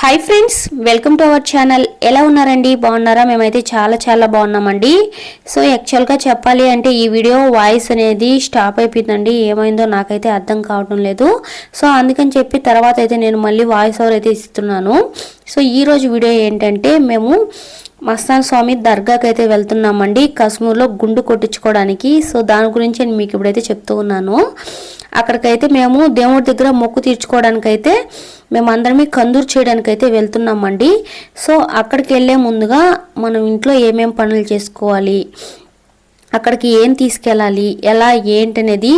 Hi friends welcome to our channel ఎలా ఉన్నారండి? బాగున్నారా? మేమైతే చాలా చాలా బాగున్నామండి. సో యాక్చువల్గా చెప్పాలి అంటే ఈ వీడియో వాయిస్ అనేది స్టాప్ అయిపోయిందండి. ఏమైందో నాకైతే అర్థం కావడం లేదు. సో అందుకని చెప్పి తర్వాత అయితే నేను మళ్ళీ వాయిస్ ఓవర్ అయితే ఇస్తున్నాను. సో ఈరోజు వీడియో ఏంటంటే మేము మస్తాన్ స్వామి దర్గాకి అయితే వెళ్తున్నామండి. కశ్మూర్లో గుండు కొట్టించుకోవడానికి. సో దాని గురించి నేను మీకు ఇప్పుడైతే చెప్తూ ఉన్నాను. అక్కడికైతే మేము దేవుడి దగ్గర మొక్కు తీర్చుకోవడానికైతే మేమందరమే కందూరు చేయడానికైతే వెళ్తున్నామండి. సో అక్కడికి వెళ్ళే ముందుగా మనం ఇంట్లో ఏమేం పనులు చేసుకోవాలి? అక్కడికి ఏం తీసుకెళ్ళాలి ఎలా ఏంటనేది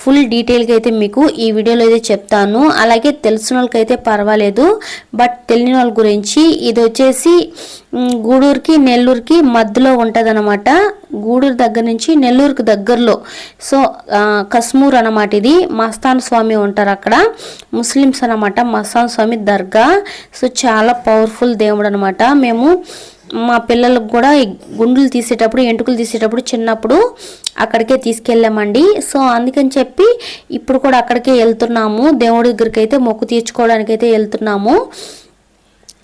ఫుల్ డీటెయిల్గా అయితే మీకు ఈ వీడియోలో అయితే చెప్తాను. అలాగే తెలిసిన వాళ్ళకైతే పర్వాలేదు. బట్ తెలియని వాళ్ళ గురించి ఇది వచ్చేసి గూడూరుకి నెల్లూరుకి మధ్యలో ఉంటుందన్నమాట. గూడూరు దగ్గర నుంచి నెల్లూరుకి దగ్గరలో. సో కశ్మూర్ అనమాట ఇది. మస్తాన్ స్వామి ఉంటారు అక్కడ. ముస్లిమ్స్ అన్నమాట. మస్తాన్ స్వామి దర్గా. సో చాలా పవర్ఫుల్ దేవుడు అనమాట మేము మా పిల్లలకు కూడా గుండెలు గుండులు తీసేటప్పుడు ఎంటుకలు తీసేటప్పుడు చిన్నప్పుడు అక్కడికే తీసుకెళ్ళామండి. సో అందుకని చెప్పి ఇప్పుడు కూడా అక్కడికే వెళ్తున్నాము. దేవుడి దగ్గరికి అయితే మొక్కు తీర్చుకోవడానికి అయితే వెళ్తున్నాము.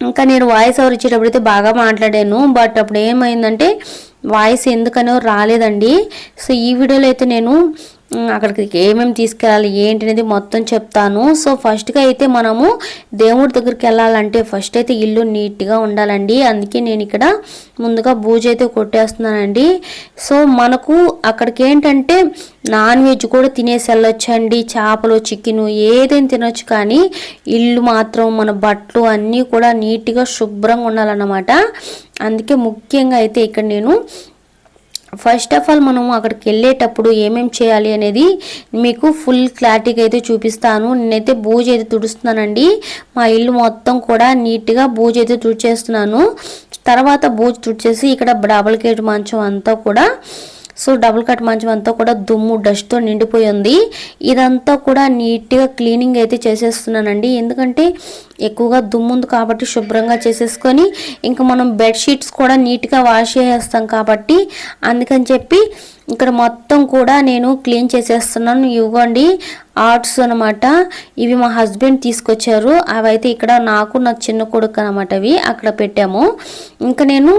ఇంకా నేను వాయిస్ ఓవర్ ఇచ్చేటప్పుడు అయితే బాగా మాట్లాడాను. బట్ అప్పుడు ఏమైందంటే వాయిస్ ఎందుకనో రాలేదండి. సో ఈ వీడియోలో అయితే నేను అక్కడికి ఏమేమి తీసుకెళ్ళాలి ఏంటి అనేది మొత్తం చెప్తాను. సో ఫస్ట్గా అయితే మనము దేవుడి దగ్గరికి వెళ్ళాలంటే ఫస్ట్ అయితే ఇల్లు నీట్గా ఉండాలండి. అందుకే నేను ఇక్కడ ముందుగా బూజ అయితే కొట్టేస్తున్నానండి. సో మనకు అక్కడికి ఏంటంటే నాన్ వెజ్ కూడా తినేసి వెళ్ళొచ్చండి. చేపలు చికెను ఏదైనా తినొచ్చు కానీ ఇల్లు మాత్రం మన బట్టలు అన్నీ కూడా నీట్గా శుభ్రంగా ఉండాలన్నమాట. అందుకే ముఖ్యంగా అయితే ఇక్కడ నేను ఫస్ట్ ఆఫ్ ఆల్ మనం అక్కడికి వెళ్ళేటప్పుడు ఏమేం చేయాలి అనేది మీకు ఫుల్ క్లారిటీగా అయితే చూపిస్తాను. నేనైతే బూజ అయితే తుడుస్తున్నానండి. మా ఇల్లు మొత్తం కూడా నీట్గా బూజ అయితే తుడిచేస్తున్నాను. తర్వాత బూజు తుడిచేసి ఇక్కడ డబల్ కేట్ మంచం అంతా కూడా సో డబుల్ కట్ మంచం అంతా కూడా దుమ్ము డస్ట్తో నిండిపోయి ఉంది. ఇదంతా కూడా నీట్గా క్లీనింగ్ అయితే చేసేస్తున్నానండి. ఎందుకంటే ఎక్కువగా దుమ్ము ఉంది కాబట్టి శుభ్రంగా చేసేసుకొని ఇంకా మనం బెడ్షీట్స్ కూడా నీట్గా వాష్ చేసేస్తాం కాబట్టి అందుకని చెప్పి ఇక్కడ మొత్తం కూడా నేను క్లీన్ చేసేస్తున్నాను. ఇవ్వండి ఆర్ట్స్ అనమాట ఇవి మా హస్బెండ్ తీసుకొచ్చారు. అవైతే ఇక్కడ నాకు నా చిన్న కొడుకు అనమాట అవి. అక్కడ పెట్టాము. ఇంకా నేను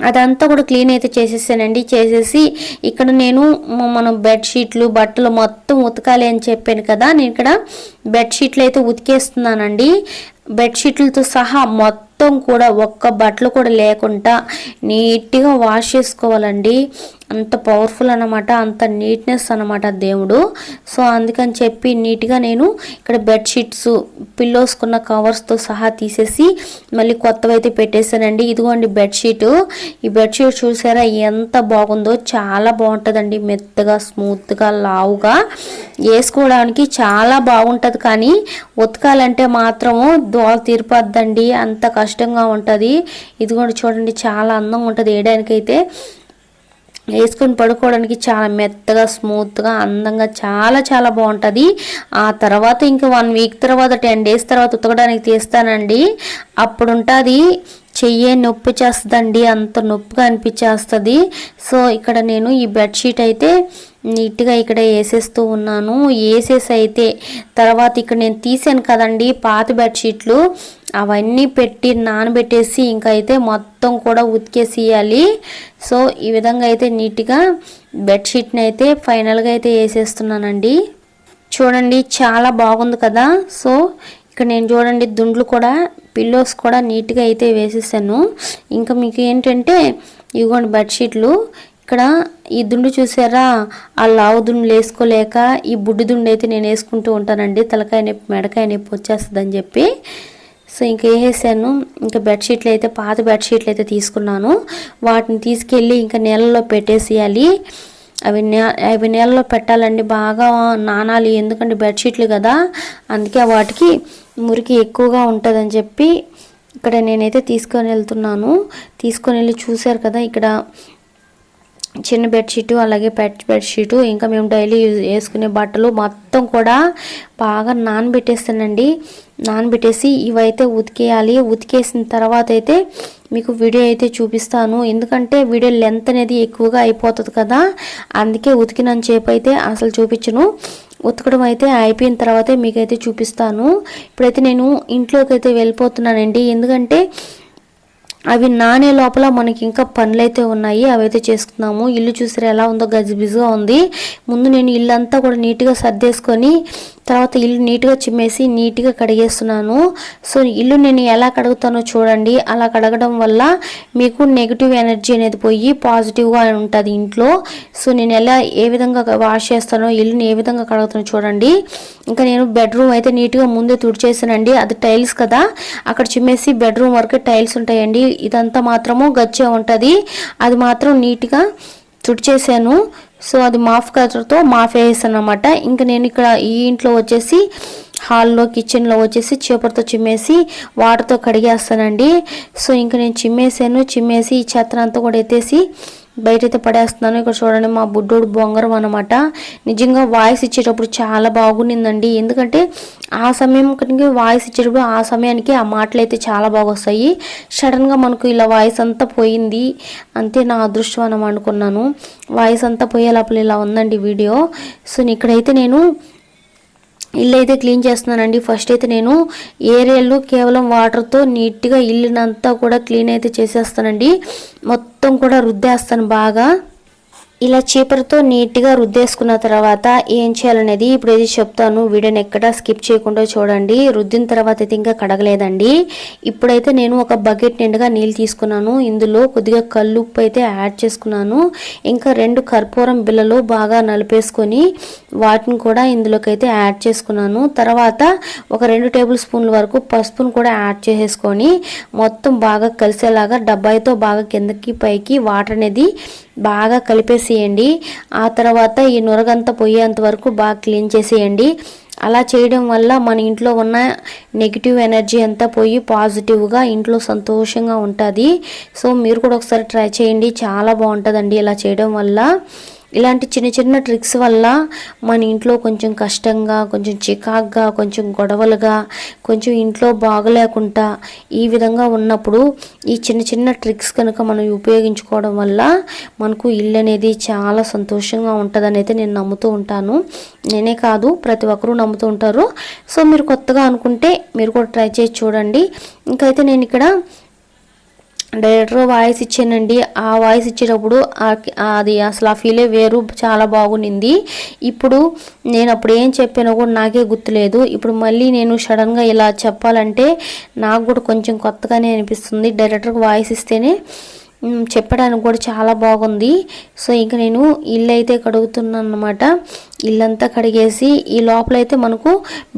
అదంతా కూడా క్లీన్ అయితే చేసేసానండి. చేసేసి ఇక్కడ నేను మనం బెడ్షీట్లు బట్టలు మొత్తం ఉతకాలి అని చెప్పాను కదా. నేను ఇక్కడ బెడ్షీట్లు అయితే ఉతికేస్తున్నానండి. బెడ్షీట్లతో సహా మొత్తం కూడా ఒక్క బట్టలు కూడా లేకుండా నీట్గా వాష్ చేసుకోవాలండి. అంత పవర్ఫుల్ అన్నమాట అంత నీట్నెస్ అన్నమాట దేవుడు. సో అందుకని చెప్పి నీట్గా నేను ఇక్కడ బెడ్షీట్స్ పిల్లోస్కున్న కవర్స్తో సహా తీసేసి మళ్ళీ కొత్తవి అయితే పెట్టేశానండి. ఇదిగోండి బెడ్షీట్ ఈ బెడ్షీట్ చూసారా ఎంత బాగుందో చాలా బాగుంటుందండి. మెత్తగా స్మూత్గా లావుగా వేసుకోవడానికి చాలా బాగుంటుంది. కానీ ఉతకాలంటే మాత్రము దోల తీరిపోద్దండి. అంత కష్టంగా ఉంటుంది. ఇదిగోండి చూడండి చాలా అందంగా ఉంటుంది. వేయడానికైతే వేసుకొని పడుకోవడానికి చాలా మెత్తగా స్మూత్గా అందంగా చాలా చాలా బాగుంటుంది. ఆ తర్వాత ఇంకా వన్ వీక్ తర్వాత టెన్ డేస్ తర్వాత ఉతకడానికి తీస్తానండి. అప్పుడు ఉంటుంది చెయ్యే నొప్పి చేస్తుందండి అంత నొప్పిగా అనిపించేస్తుంది. సో ఇక్కడ నేను ఈ బెడ్షీట్ అయితే నీట్గా ఇక్కడ వేసేస్తూ ఉన్నాను. వేసేసి అయితే తర్వాత ఇక్కడ నేను తీసాను కదండి పాత బెడ్షీట్లు అవన్నీ పెట్టి నానబెట్టేసి ఇంకా అయితే మొత్తం కూడా ఉతికేసేయాలి. సో ఈ విధంగా అయితే నీట్గా బెడ్షీట్ని అయితే ఫైనల్గా అయితే వేసేస్తున్నానండి. చూడండి చాలా బాగుంది కదా. సో ఇక్కడ నేను చూడండి దుండ్లు కూడా పిల్లోస్ కూడా నీట్గా అయితే వేసేసాను. ఇంకా మీకు ఏంటంటే ఇదిగోండి బెడ్షీట్లు. ఇక్కడ ఈ దుండు చూసారా? ఆ లావు దుండులు వేసుకోలేక ఈ బుడ్డి దుండు అయితే నేను వేసుకుంటూ ఉంటానండి. తలకాయ నొప్పి మెడకాయ నొప్పి వచ్చేస్తుందని చెప్పి. సో ఇంకా వేసేసాను ఇంకా బెడ్షీట్లు అయితే పాత బెడ్షీట్లు అయితే తీసుకున్నాను. వాటిని తీసుకెళ్ళి ఇంకా నీళ్ళలో పెట్టేసేయాలి. అవి నే అవి నీళ్ళలో పెట్టాలండి బాగా నానాలి. ఎందుకంటే బెడ్షీట్లు కదా. అందుకే వాటికి మురికి ఎక్కువగా ఉంటుందని చెప్పి ఇక్కడ నేనైతే తీసుకొని వెళ్తున్నాను. తీసుకొని వెళ్ళి చూశారు కదా ఇక్కడ చిన్న బెడ్షీటు అలాగే పెట్ బెడ్షీటు. ఇంకా మేము డైలీ యూజ్ వేసుకునే బట్టలు మొత్తం కూడా బాగా నానబెట్టేస్తానండి. నానబెట్టేసి ఇవైతే ఉతికేయాలి. ఉతికేసిన తర్వాత అయితే మీకు వీడియో అయితే చూపిస్తాను. ఎందుకంటే వీడియో లెంత్ అనేది ఎక్కువగా అయిపోతుంది కదా. అందుకే ఉతికినంత సేపు అయితే అసలు చూపించను. ఉతకడం అయితే అయిపోయిన తర్వాతే మీకైతే చూపిస్తాను. ఇప్పుడైతే నేను ఇంట్లోకి అయితే వెళ్ళిపోతున్నానండి. ఎందుకంటే అవి నానే లోపల మనకి ఇంకా పనులు అయితే ఉన్నాయి. అవైతే చేసుకున్నాము ఇల్లు చూసారు ఎలా ఉందో? గజిబిజిగా ఉంది. ముందు నేను ఇల్లు అంతా కూడా నీట్గా సర్దేసుకొని తర్వాత ఇల్లు నీట్గా చిమ్మేసి నీట్గా కడిగేస్తున్నాను. సో ఇల్లు నేను ఎలా కడుగుతానో చూడండి. అలా కడగడం వల్ల మీకు నెగిటివ్ ఎనర్జీ అనేది పోయి పాజిటివ్గా ఉంటుంది ఇంట్లో. సో నేను ఎలా ఏ విధంగా వాష్ చేస్తానో ఇల్లుని ఏ విధంగా కడుగుతానో చూడండి. ఇంకా నేను బెడ్రూమ్ అయితే నీట్గా ముందే తుడిచేసానండి. అది టైల్స్ కదా. అక్కడ చిమ్మేసి బెడ్రూమ్ వరకు టైల్స్ ఉంటాయండి. ఇదంతా మాత్రము గచ్చే ఉంటుంది. అది మాత్రం నీట్గా తుడిచేసాను. సో అది మాఫ్ కలర్తో మాఫ్ వేసేసాను అనమాట ఇంకా నేను ఇక్కడ ఈ ఇంట్లో వచ్చేసి హాల్లో కిచెన్లో వచ్చేసి చీపర్తో చిమ్మేసి వాటర్తో కడిగేస్తానండి. సో ఇంకా నేను చిమ్మేసాను. చిమ్మేసి ఈ చెత్త అంతా కూడా ఎత్తేసి బయటైతే పడేస్తున్నాను. ఇక్కడ చూడండి మా బుడ్డోడు బొంగరం అనమాట నిజంగా వాయిస్ ఇచ్చేటప్పుడు చాలా బాగుండిందండి. ఎందుకంటే ఆ సమయం వాయిస్ ఇచ్చేటప్పుడు ఆ సమయానికి ఆ మాటలు అయితే చాలా బాగా వస్తాయి సడన్గా మనకు ఇలా వాయిస్ అంతా పోయింది. అంతే నా అదృష్టం అని అనుకున్నాను. వాయిస్ అంతా పోయే లోపల ఇలా ఉందండి వీడియో. సో ఇక్కడైతే నేను ఇల్లు అయితే క్లీన్ చేస్తున్నానండి. ఫస్ట్ అయితే నేను ఏరియాలో కేవలం వాటర్తో నీట్గా ఇల్లునంతా కూడా క్లీన్ అయితే చేసేస్తానండి. మొత్తం కూడా రుద్దేస్తాను బాగా. ఇలా చీపర్తో నీట్గా రుద్దేసుకున్న తర్వాత ఏం చేయాలనేది ఇప్పుడు ఏది చెప్తాను. వీడియోని ఎక్కడ స్కిప్ చేయకుండా చూడండి. రుద్దిన తర్వాత అయితే ఇంకా కడగలేదండి. ఇప్పుడైతే నేను ఒక బకెట్ నిండుగా నీళ్ళు తీసుకున్నాను. ఇందులో కొద్దిగా కల్లుప్పు అయితే యాడ్ చేసుకున్నాను. ఇంకా రెండు కర్పూరం బిళ్ళలు బాగా నలిపేసుకొని వాటిని కూడా ఇందులోకి అయితే యాడ్ చేసుకున్నాను. తర్వాత ఒక రెండు టేబుల్ స్పూన్ల వరకు పసుపును కూడా యాడ్ చేసేసుకొని మొత్తం బాగా కలిసేలాగా డబ్బాయితో బాగా కిందకి పైకి వాటర్ అనేది బాగా కలిపేసేయండి. ఆ తర్వాత ఈ నురగంతా పోయేంత వరకు బాగా క్లీన్ చేసేయండి. అలా చేయడం వల్ల మన ఇంట్లో ఉన్న నెగిటివ్ ఎనర్జీ అంతా పోయి పాజిటివ్గా ఇంట్లో సంతోషంగా ఉంటుంది. సో మీరు కూడా ఒకసారి ట్రై చేయండి. చాలా బాగుంటుందండి ఇలా చేయడం వల్ల. ఇలాంటి చిన్న చిన్న ట్రిక్స్ వల్ల మన ఇంట్లో కొంచెం కష్టంగా కొంచెం చికాగ్గా కొంచెం గొడవలుగా కొంచెం ఇంట్లో బాగలేకుండా ఈ విధంగా ఉన్నప్పుడు ఈ చిన్న చిన్న ట్రిక్స్ కనుక మనం ఉపయోగించుకోవడం వల్ల మనకు ఇల్లు అనేది చాలా సంతోషంగా ఉంటుందని అయితే నేను నమ్ముతూ ఉంటాను. నేనే కాదు ప్రతి ఒక్కరూ నమ్ముతూ ఉంటారు. సో మీరు కొత్తగా అనుకుంటే మీరు కూడా ట్రై చేసి చూడండి. ఇంకైతే నేను ఇక్కడ డైరెక్టర్ వాయిస్ ఇచ్చానండి. ఆ వాయిస్ ఇచ్చేటప్పుడు అది అసలు ఆ ఫీలే వేరు చాలా బాగుండింది. ఇప్పుడు నేను అప్పుడు ఏం చెప్పానో కూడా నాకే గుర్తులేదు. ఇప్పుడు మళ్ళీ నేను సడన్గా ఇలా చెప్పాలంటే నాకు కూడా కొంచెం కొత్తగానే అనిపిస్తుంది. డైరెక్టర్కి వాయిస్ ఇస్తేనే చెప్పడానికి కూడా చాలా బాగుంది. సో ఇంకా నేను ఇల్లు అయితే కడుగుతున్నాను అనమాట ఇల్లంతా కడిగేసి ఈ లోపలైతే మనకు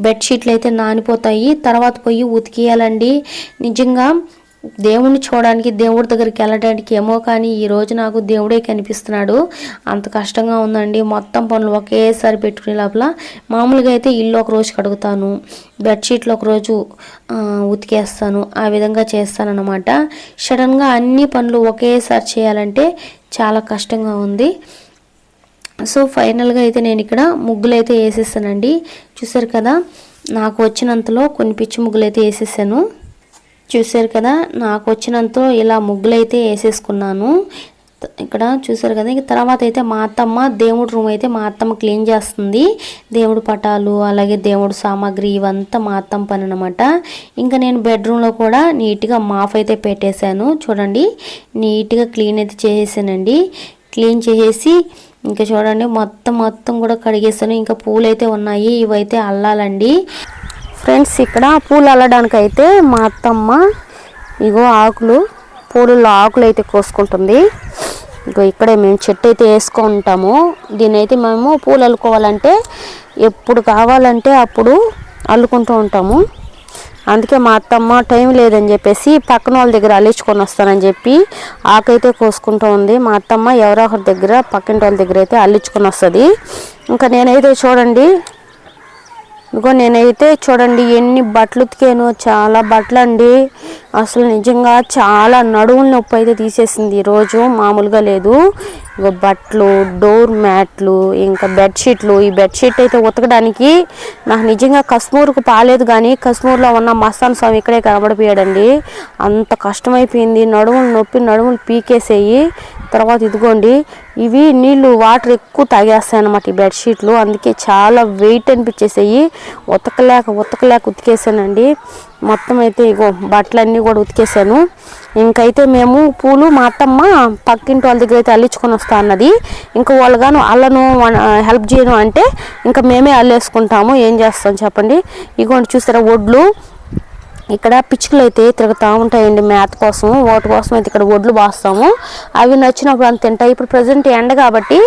బెడ్షీట్లు అయితే నానిపోతాయి. తర్వాత పోయి ఉతికేయాలండి. నిజంగా దేవుణ్ణి చూడడానికి దేవుడి దగ్గరికి వెళ్ళడానికి ఏమో కానీ ఈరోజు నాకు దేవుడే కనిపిస్తున్నాడు. అంత కష్టంగా ఉందండి. మొత్తం పనులు ఒకేసారి పెట్టుకునే లోపల మామూలుగా అయితే ఇల్లు ఒక రోజు కడుగుతాను. బెడ్షీట్లు ఒక రోజు ఉతికేస్తాను. ఆ విధంగా చేస్తానన్నమాట. సడన్గా అన్ని పనులు ఒకేసారి చేయాలంటే చాలా కష్టంగా ఉంది. సో ఫైనల్గా అయితే నేను ఇక్కడ ముగ్గులు అయితే వేసేసానండి చూసారు కదా నాకు వచ్చినంతలో కొన్ని పిచ్చి ముగ్గులు అయితే వేసేసాను. చూసారు కదా నాకు వచ్చినంత ఇలా ముగ్గులైతే వేసేసుకున్నాను. ఇక్కడ చూసారు కదా ఇక తర్వాత అయితే మా అత్తమ్మ దేవుడు రూమ్ అయితే మా అత్తమ్మ క్లీన్ చేస్తుంది. దేవుడు పటాలు అలాగే దేవుడు సామాగ్రి ఇవంతా మా అత్తమ్మ పని అనమాట ఇంకా నేను బెడ్రూమ్లో కూడా నీట్గా మాఫ్ అయితే పెట్టేశాను. చూడండి నీట్గా క్లీన్ అయితే చేసేసానండి. క్లీన్ చేసేసి ఇంకా చూడండి మొత్తం మొత్తం కూడా కడిగేసాను. ఇంకా పూలు అయితే ఉన్నాయి ఇవైతే అల్లాలండి. ఫ్రెండ్స్ ఇక్కడ పూలు అల్లడానికి అయితే మా అత్తమ్మ ఇగో ఆకులు పూలలో ఆకులు అయితే కోసుకుంటుంది. ఇగో ఇక్కడే మేము చెట్టు అయితే వేసుకుంటాము. దీని అయితే మేము పూలు అల్లుకోవాలంటే ఎప్పుడు కావాలంటే అప్పుడు అల్లుకుంటూ ఉంటాము. అందుకే మా అత్తమ్మ టైం లేదని చెప్పేసి పక్కన వాళ్ళ దగ్గర అల్లించుకొని వస్తానని చెప్పి ఆకైతే కోసుకుంటూ ఉంది. మా అత్తమ్మ ఎవరో ఒకరి దగ్గర పక్కింటి వాళ్ళ దగ్గర అయితే అల్లించుకొని వస్తుంది. ఇంకా నేనైతే చూడండి ఇదిగో నేనైతే చూడండి ఎన్ని బట్టలు ఉతికాను చాలా బట్టలు అండి అసలు నిజంగా చాలా నడువుల నొప్పి అయితే తీసేసింది ఈరోజు మామూలుగా లేదు. ఇగో బట్టలు డోర్ మ్యాట్లు ఇంకా బెడ్షీట్లు ఈ బెడ్షీట్ అయితే ఉతకడానికి నాకు నిజంగా కశ్మూర్కు పాలేదు కానీ కశ్మూర్లో ఉన్న మస్తాన్ స్వామి ఇక్కడే కనబడిపోయాడండి. అంత కష్టమైపోయింది. నడుములు నొప్పి నడుములు పీకేసేయి. తర్వాత ఇదిగోండి ఇవి నీళ్ళు వాటర్ ఎక్కువ తాగేస్తాయి అన్నమాట ఈ బెడ్షీట్లు అందుకే చాలా వెయిట్ అనిపించేసాయి. ఉతకలేక ఉతకలేక ఉతికేసానండి. మొత్తం అయితే ఇగో బట్టలన్నీ కూడా ఉతికేసాను. ఇంకైతే మేము పూలు మా అత్తమ్మ పక్కింటి వాళ్ళ దగ్గర అయితే అల్లించుకొని వస్తా అన్నది. ఇంకా వాళ్ళు గాను అల్లను హెల్ప్ చేయను అంటే ఇంకా మేమే అల్లేసుకుంటాము. ఏం చేస్తాం చెప్పండి? ఇగోండి చూసారా ఒడ్లు ఇక్కడ పిచ్చుకలు అయితే తిరుగుతూ ఉంటాయండి మేత కోసం వాటి కోసం అయితే ఇక్కడ ఒడ్లు బాస్తాము. అవి నచ్చినప్పుడు అంత తింటాయి ఇప్పుడు ప్రజెంట్ ఎండ కాబట్టి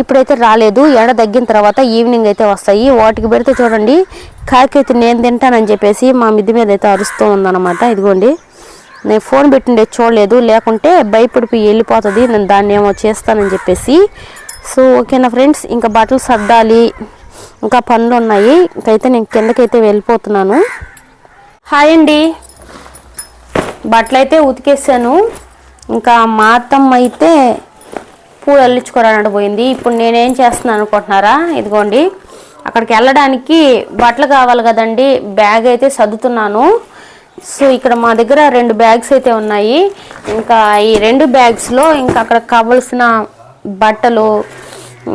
ఇప్పుడైతే రాలేదు. ఎండ తగ్గిన తర్వాత ఈవినింగ్ అయితే వస్తాయి. వాటికి పెడితే చూడండి కాకి అయితే నేను తింటానని చెప్పేసి మా మిద్ది మీద అయితే అరుస్తూ ఉందన్నమాట. ఇదిగోండి నేను ఫోన్ పెట్టిండే చూడలేదు. లేకుంటే భయపడిపోయి వెళ్ళిపోతుంది. నేను దాన్ని ఏమో చేస్తానని చెప్పేసి. సో ఓకేనా ఫ్రెండ్స్ ఇంకా బట్టలు సర్దాలి. ఇంకా పనులు ఉన్నాయి. ఇంకైతే నేను కిందకైతే వెళ్ళిపోతున్నాను. హాయ్ అండి. బట్టలు అయితే ఉతికేసాను. ఇంకా మా అత్తమ్మ అయితే పూలు అల్లించుకోవడానికి పోయింది. ఇప్పుడు నేనేం చేస్తున్నాను అనుకుంటున్నారా? ఇదిగోండి. అక్కడికి వెళ్ళడానికి బట్టలు కావాలి కదండి. బ్యాగ్ అయితే సర్దుతున్నాను. సో ఇక్కడ మా దగ్గర రెండు బ్యాగ్స్ అయితే ఉన్నాయి. ఇంకా ఈ రెండు బ్యాగ్స్లో ఇంకా అక్కడ కావలసిన బట్టలు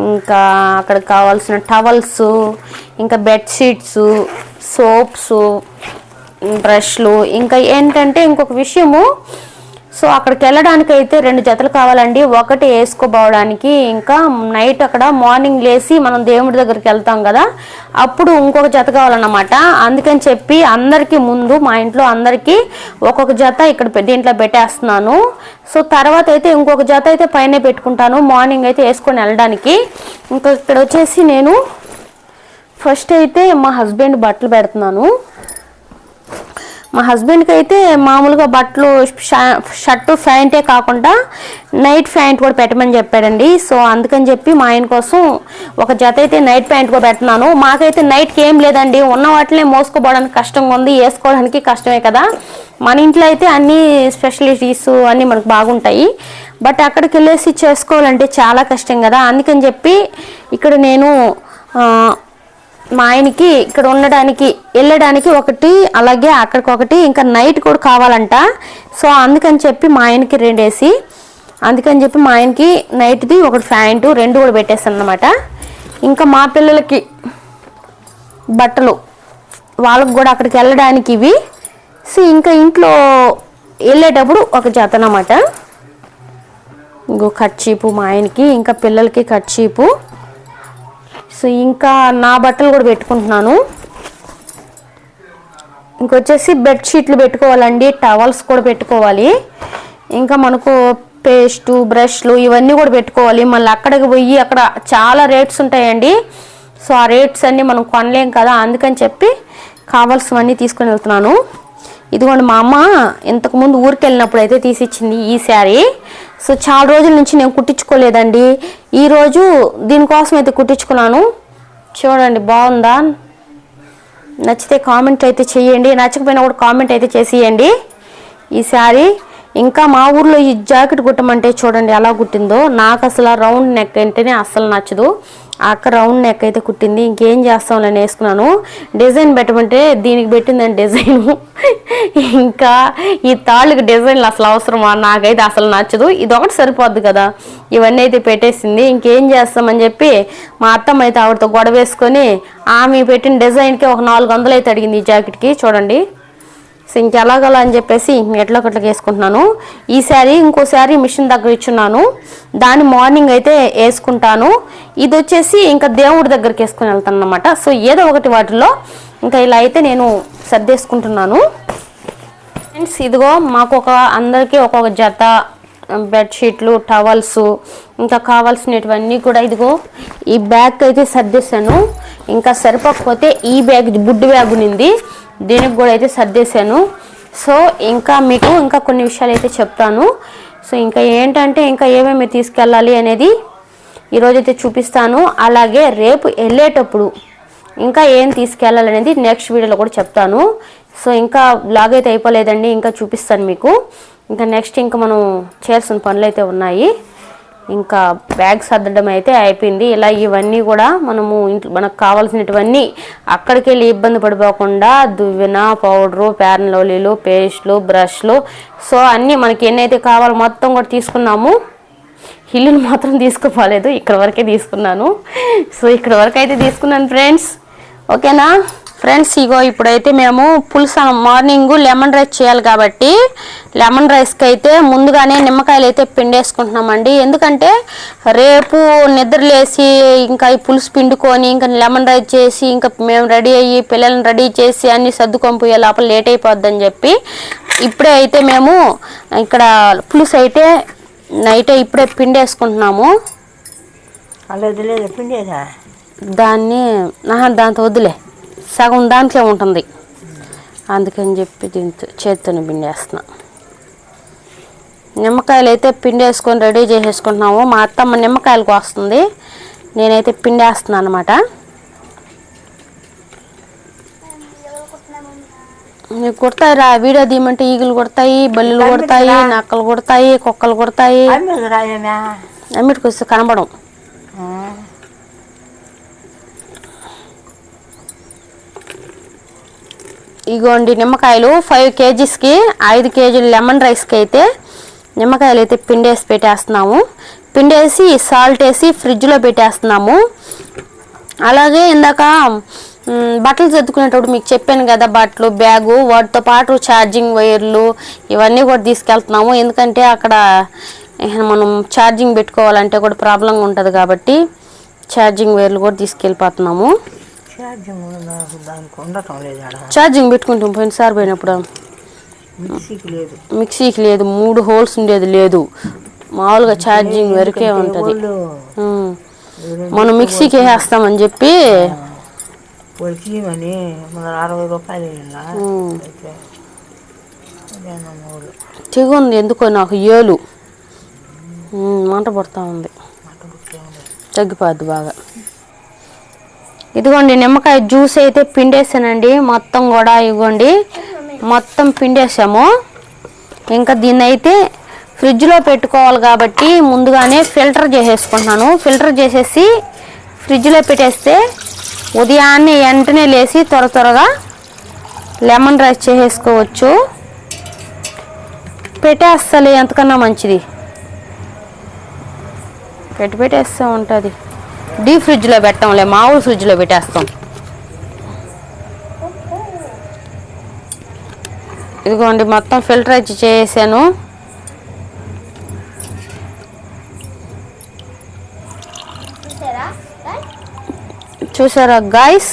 ఇంకా అక్కడ కావాల్సిన టవల్స్ ఇంకా బెడ్షీట్స్ సోప్స్ బ్రష్లు. ఇంకా ఏంటంటే ఇంకొక విషయము సో అక్కడికి వెళ్ళడానికి అయితే రెండు జతలు కావాలండి. ఒకటి వేసుకోబోవడానికి ఇంకా నైట్ అక్కడ మార్నింగ్ లేసి మనం దేవుడి దగ్గరికి వెళ్తాం కదా అప్పుడు ఇంకొక జత కావాలన్నమాట. అందుకని చెప్పి అందరికీ ముందు మా ఇంట్లో అందరికీ ఒక్కొక్క జత ఇక్కడ దీంట్లో పెట్టేస్తున్నాను. సో తర్వాత అయితే ఇంకొక జత అయితే పైన పెట్టుకుంటాను. మార్నింగ్ అయితే వేసుకొని వెళ్ళడానికి. ఇంకా ఇక్కడ వచ్చేసి నేను ఫస్ట్ అయితే మా హస్బెండ్ బట్టలు పెడుతున్నాను. మా హస్బెండ్కి అయితే మామూలుగా బట్టలు షర్టు ప్యాంటే కాకుండా నైట్ ప్యాంట్ కూడా పెట్టమని చెప్పాడండి. సో అందుకని చెప్పి మా ఆయన కోసం ఒక జత అయితే నైట్ ప్యాంట్ కూడా పెడుతున్నాను. మాకైతే నైట్కి ఏం లేదండి. ఉన్న వాటినే మోసుకోపోవడానికి కష్టంగా ఉంది. వేసుకోవడానికి కష్టమే కదా. మన ఇంట్లో అయితే అన్ని స్పెషలిటీస్ అన్నీ మనకు బాగుంటాయి. బట్ అక్కడికి వెళ్ళేసి చేసుకోవాలంటే చాలా కష్టం కదా. అందుకని చెప్పి ఇక్కడ నేను మా ఆయనకి ఇక్కడ ఉండడానికి వెళ్ళడానికి ఒకటి అలాగే అక్కడికి ఒకటి ఇంకా నైట్ కూడా కావాలంట. సో అందుకని చెప్పి మా ఆయనకి రెండేసి అందుకని చెప్పి మా ఆయనకి నైట్ది ఒకటి ప్యాంటు రెండు కూడా పెట్టేస్తాను అనమాట ఇంకా మా పిల్లలకి బట్టలు వాళ్ళకు కూడా అక్కడికి వెళ్ళడానికి ఇవి. సో ఇంకా ఇంట్లో వెళ్ళేటప్పుడు ఒక జత అనమాట ఇంకో కట్చీపు మా ఆయనకి ఇంకా పిల్లలకి కట్చీపు సో ఇంకా నా బట్టలు కూడా పెట్టుకుంటున్నాను. ఇంకొచ్చేసి బెడ్షీట్లు పెట్టుకోవాలండి టవల్స్ కూడా పెట్టుకోవాలి. ఇంకా మనకు పేస్టు బ్రష్లు ఇవన్నీ కూడా పెట్టుకోవాలి. మళ్ళీ అక్కడికి పోయి అక్కడ చాలా రేట్స్ ఉంటాయండి. సో ఆ రేట్స్ అన్నీ మనం కొనలేం కదా అందుకని చెప్పి కావాల్సినవన్నీ తీసుకొని వెళ్తున్నాను. ఇదిగోండి మా అమ్మ ఇంతకుముందు ఊరికి వెళ్ళినప్పుడు అయితే తీసిచ్చింది ఈ శారీ సో చాలా రోజుల నుంచి నేను కుట్టించుకోలేదండి. ఈరోజు దీనికోసం అయితే కుట్టించుకున్నాను. చూడండి బాగుందా? నచ్చితే కామెంట్ అయితే చేయండి. నచ్చకపోయినా కూడా కామెంట్ అయితే చేసేయండి. ఈ శారీ ఇంకా మా ఊర్లో ఈ జాకెట్ కుట్టమంటే చూడండి ఎలా కుట్టిందో. నాకు అసలు ఆ రౌండ్ నెక్ అంటేనే అస్సలు నచ్చదు. అక్క రౌండ్ నెక్ అయితే కుట్టింది. ఇంకేం చేస్తాం నేను వేసుకున్నాను. డిజైన్ పెట్టమంటే దీనికి పెట్టిందని డిజైన్ ఇంకా ఈ తాళ్ళకి డిజైన్లు అసలు అవసరమా? నాకైతే అసలు నచ్చదు. ఇది ఒకటి సరిపోద్ది కదా. ఇవన్నీ అయితే పెట్టేసింది. ఇంకేం చేస్తామని చెప్పి మా అత్తమ్మ అయితే ఆవిడతో గొడవ వేసుకొని ఆమె పెట్టిన డిజైన్కి ఒక నాలుగు వందలు అయితే అడిగింది ఈ జాకెట్కి చూడండి. సో ఇంకెలాగలా అని చెప్పేసి ఎట్లా ఒకట్లా వేసుకుంటున్నాను. ఈ శారీ ఇంకో శారీ మిషన్ దగ్గర ఇచ్చున్నాను. దాన్ని మార్నింగ్ అయితే వేసుకుంటాను. ఇది వచ్చేసి ఇంకా దేవుడి దగ్గరికి వేసుకుని వెళ్తాను అనమాట సో ఏదో ఒకటి వాటిలో ఇంకా ఇలా అయితే నేను సర్దేసుకుంటున్నాను. ఫ్రెండ్స్ ఇదిగో మాకు ఒక అందరికీ ఒక్కొక్క జత బెడ్షీట్లు టవల్స్ ఇంకా కావాల్సినటువన్నీ కూడా ఇదిగో ఈ బ్యాగ్ అయితే సర్దేశాను. ఇంకా సరిపోకపోతే ఈ బ్యాగ్ బుడ్డు బ్యాగ్ ఉన్నింది. దీనికి కూడా అయితే సర్దేశాను. సో ఇంకా మీకు ఇంకా కొన్ని విషయాలు అయితే చెప్తాను. సో ఇంకా ఏంటంటే ఇంకా ఏమేమి తీసుకెళ్ళాలి అనేది ఈరోజైతే చూపిస్తాను. అలాగే రేపు వెళ్ళేటప్పుడు ఇంకా ఏం తీసుకెళ్ళాలనేది నెక్స్ట్ వీడియోలో కూడా చెప్తాను. సో ఇంకా బ్లాగ్ అయితే అయిపోలేదండి ఇంకా చూపిస్తాను మీకు. ఇంకా నెక్స్ట్ ఇంకా మనం చేయాల్సిన పనులు అయితే ఉన్నాయి. ఇంకా బ్యాగ్ సర్దడం అయితే అయిపోయింది. ఇలా ఇవన్నీ కూడా మనము ఇంట్లో మనకు కావాల్సినటువన్నీ అక్కడికి వెళ్ళి ఇబ్బంది పడిపోకుండా దువ్వెన పౌడరు ప్యారన్లోలీలు పేస్ట్లు బ్రష్లు. సో అన్నీ మనకి ఎన్నైతే కావాలో మొత్తం కూడా తీసుకున్నాము. ఇల్లులు మాత్రం తీసుకుపోలేదు. ఇక్కడ వరకే తీసుకున్నాను. సో ఇక్కడ వరకు అయితే తీసుకున్నాను ఫ్రెండ్స్. ఓకేనా? ఫ్రెండ్స్ ఇగో ఇప్పుడైతే మేము పులుసు మార్నింగ్ లెమన్ రైస్ చేయాలి కాబట్టి లెమన్ రైస్కి అయితే ముందుగానే నిమ్మకాయలు అయితే పిండేసుకుంటున్నామండి. ఎందుకంటే రేపు నిద్రలేసి ఇంకా ఈ పులుసు పిండుకొని ఇంకా లెమన్ రైస్ చేసి ఇంకా మేము రెడీ అయ్యి పిల్లల్ని రెడీ చేసి అన్ని సర్దుకొని పోయే లోపల లేట్ అయిపోద్దని చెప్పి ఇప్పుడే అయితే మేము ఇక్కడ పులుసు అయితే నైట్ ఇప్పుడే పిండేసుకుంటున్నాము. అలా వదిలేదు? పిండేదా? దాన్ని దాంతో వద్దులే సగం దాంట్లో ఉంటుంది. అందుకని చెప్పి దీంతో చేత్తోనే పిండేస్తున్నా. నిమ్మకాయలు అయితే పిండేసుకొని రెడీ చేసేసుకుంటున్నాము. మా అత్తమ్మ నిమ్మకాయలకు వస్తుంది నేనైతే పిండేస్తున్నాను అనమాట నీకు కుడతాయి రా. వీడియో తీయమంటే ఈగలు కొడతాయి బల్లులు కొడతాయి నక్కలు కొడతాయి కుక్కలు కొడతాయి. అమ్మ రాయనా అన్నిటికి వస్తే కనబడం ఇగోండి నిమ్మకాయలు ఫైవ్ కేజీస్కి ఐదు కేజీలు లెమన్ రైస్కి అయితే నిమ్మకాయలు అయితే పిండేసి పెట్టేస్తున్నాము. పిండేసి సాల్ట్ వేసి ఫ్రిడ్జ్లో పెట్టేస్తున్నాము. అలాగే ఇందాక బట్టలు సర్దుకునేటప్పుడు మీకు చెప్పాను కదా బట్టలు బ్యాగు వాటితో పాటు ఛార్జింగ్ వైర్లు ఇవన్నీ కూడా తీసుకెళ్తున్నాము. ఎందుకంటే అక్కడ మనం ఛార్జింగ్ పెట్టుకోవాలంటే కూడా ప్రాబ్లంగా ఉంటుంది కాబట్టి ఛార్జింగ్ వైర్లు కూడా తీసుకెళ్ళిపోతున్నాము. ఛార్జింగ్ నాకు దానికి ఉండటం లేదు ఛార్జింగ్ పెట్టుకుంటాం. పోయినసారి పోయినప్పుడు. మిక్సీకి లేదు. మిక్సీకి లేదు. మూడు హోల్స్ ఉండేది లేదు. మామూలుగా ఛార్జింగ్ వరకే ఉంటుంది. మనం మిక్సీకి వేసేస్తామని చెప్పి. వాళ్ళకి మన అరవై రూపాయలు ఎందుకో నాకు ఏలు. మంట పడుతూ ఉంది. తగ్గిపోద్ది బాగా. ఇదిగోండి నిమ్మకాయ జ్యూస్ అయితే పిండేసానండి. మొత్తం కూడా ఇవ్వండి. మొత్తం పిండేసాము. ఇంకా దీన్ని అయితే ఫ్రిడ్జ్లో పెట్టుకోవాలి కాబట్టి ముందుగానే ఫిల్టర్ చేసేసుకుంటున్నాను. ఫిల్టర్ చేసేసి ఫ్రిడ్జ్లో పెట్టేస్తే ఉదయాన్నే వెంటనే లేచి త్వర త్వరగా లెమన్ రైస్ చేసేసుకోవచ్చు. పెట్టేస్తలే ఎంతకన్నా మంచిది. పెట్టి పెట్టేస్తూ ఉంటుంది. డీప్ ఫ్రిడ్జ్లో పెట్టంలే మామూలు ఫ్రిడ్జ్లో పెట్టేస్తాం. ఇదిగోండి మొత్తం ఫిల్టర్ వచ్చి చేసాను చూసారా గాయస్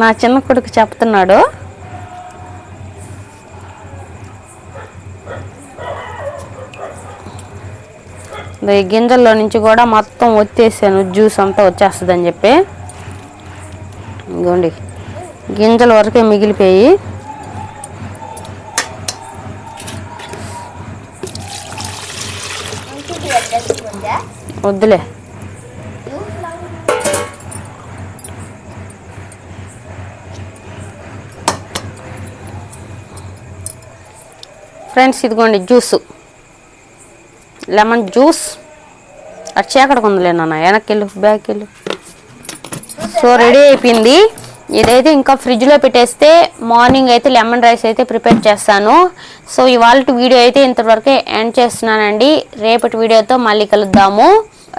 నా చిన్న కొడుకు చెప్తున్నాడు. ఈ గింజల్లో నుంచి కూడా మొత్తం వచ్చేసాను జ్యూస్ అంతా వచ్చేస్తుంది అని చెప్పి. ఇదిగోండి. గింజల వరకే మిగిలిపోయి. వద్దులే. ఫ్రెండ్స్ ఇదిగోండి జ్యూస్. లెమన్ జ్యూస్ అటు చీకటికి ఉందిలే నాన్న వెనక్కి వెళ్ళు బ్యాక్ వెళ్ళు సో రెడీ అయిపోయింది. ఇదైతే ఇంకా ఫ్రిడ్జ్లో పెట్టేస్తే మార్నింగ్ అయితే లెమన్ రైస్ అయితే ప్రిపేర్ చేస్తాను. సో ఇవాళ వీడియో అయితే ఇంతవరకే ఎండ్ చేస్తున్నానండి. రేపటి వీడియోతో మళ్ళీ కలుద్దాము.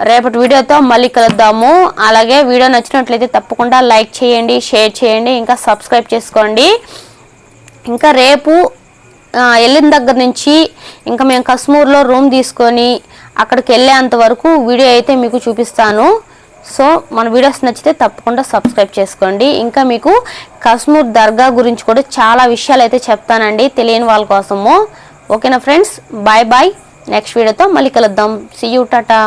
రేపటి వీడియోతో మళ్ళీ కలుద్దాము. అలాగే వీడియో నచ్చినట్లయితే తప్పకుండా లైక్ చేయండి షేర్ చేయండి ఇంకా సబ్స్క్రైబ్ చేసుకోండి. ఇంకా రేపు వెళ్ళిన దగ్గర నుంచి ఇంకా మేము కశ్మూర్లో రూమ్ తీసుకొని అక్కడికి వెళ్ళేంత వరకు వీడియో అయితే మీకు చూపిస్తాను. సో మన వీడియోస్ నచ్చితే తప్పకుండా సబ్స్క్రైబ్ చేసుకోండి. ఇంకా మీకు కశ్మూర్ దర్గా గురించి కూడా చాలా విషయాలు అయితే చెప్తానండి తెలియని వాళ్ళ కోసము. ఓకేనా ఫ్రెండ్స్? Bye bye. నెక్స్ట్ వీడియోతో మళ్ళీ కలుద్దాం. See you Tata.